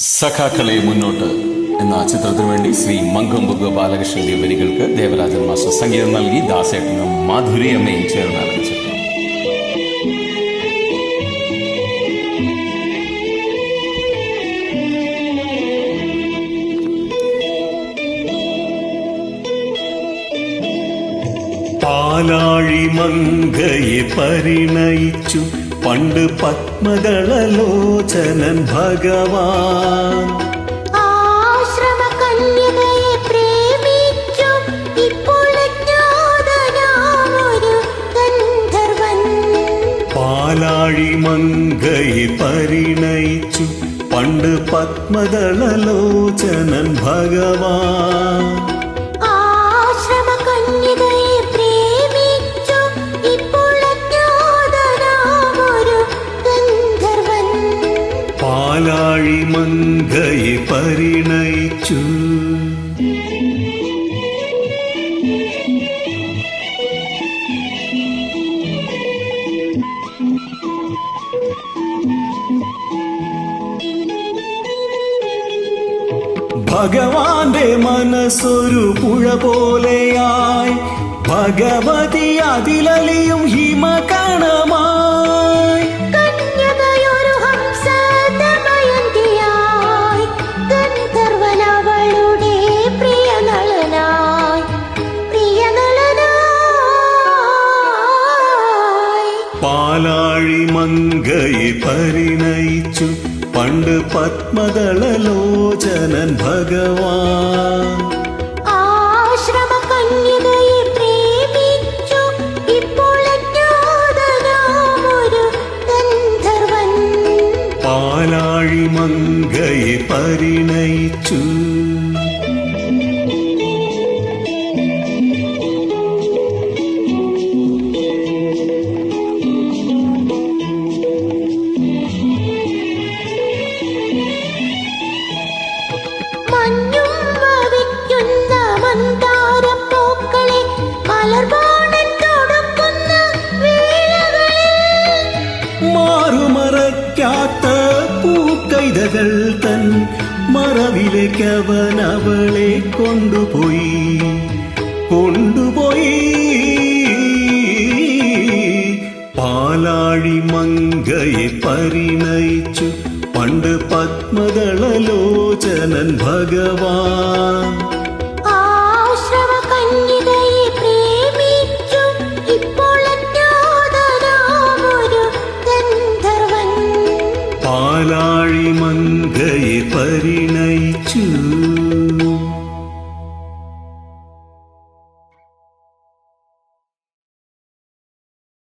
സഖാക്കളെ മുന്നോട്ട് എന്ന ചിത്രത്തിനു വേണ്ടി ശ്രീ മങ്കംബുഗ ബാലകൃഷ്ണന്റെ വരികൾക്ക് ദേവരാജൻ മാസ്റ്റർ സംഗീതം നൽകി ദാസേട്ടനും മാധുരി അമ്മയും ചേർന്ന് ആരംഭിച്ചു പാലാഴി മങ്കയെ പരിണയിച്ചു. പണ്ട് പത്മദളലോചനൻ ഭഗവാൻ. പാലാഴി മങ്കയെ പരിണയിച്ചു പണ്ട് പത്മദളലോചനൻ ഭഗവാൻ. പാലാഴി പരിണയിച്ചു. ഭഗവാന്റെ മനസ്സൊരു പുഴ പോലെയായി. ഭഗവതി അതിലലിയും ഹിമകണമായി. പാലാഴി മങ്കയെ പരിണയിച്ചു. പണ്ട് പത്മദളലോചനൻ ഭഗവാൻ. പാലാഴി മങ്കയെ പരിണയിച്ചു. മലർവാണൻ തൊടുക്കുന്ന വേളകളിൽ മാറുമറയ്ക്കാത്ത പൂക്കൈതകൾ തൻ മറവിലേക്കവൻ അവളെ കൊണ്ടുപോയി കൊണ്ടുപോയി പാലാഴി മങ്കയെ പരിണയിച്ചു പണ്ട് പത്മദളലോചനൻ ഭഗവാൻ പാലാഴി മങ്കയെ പരിണയിച്ചു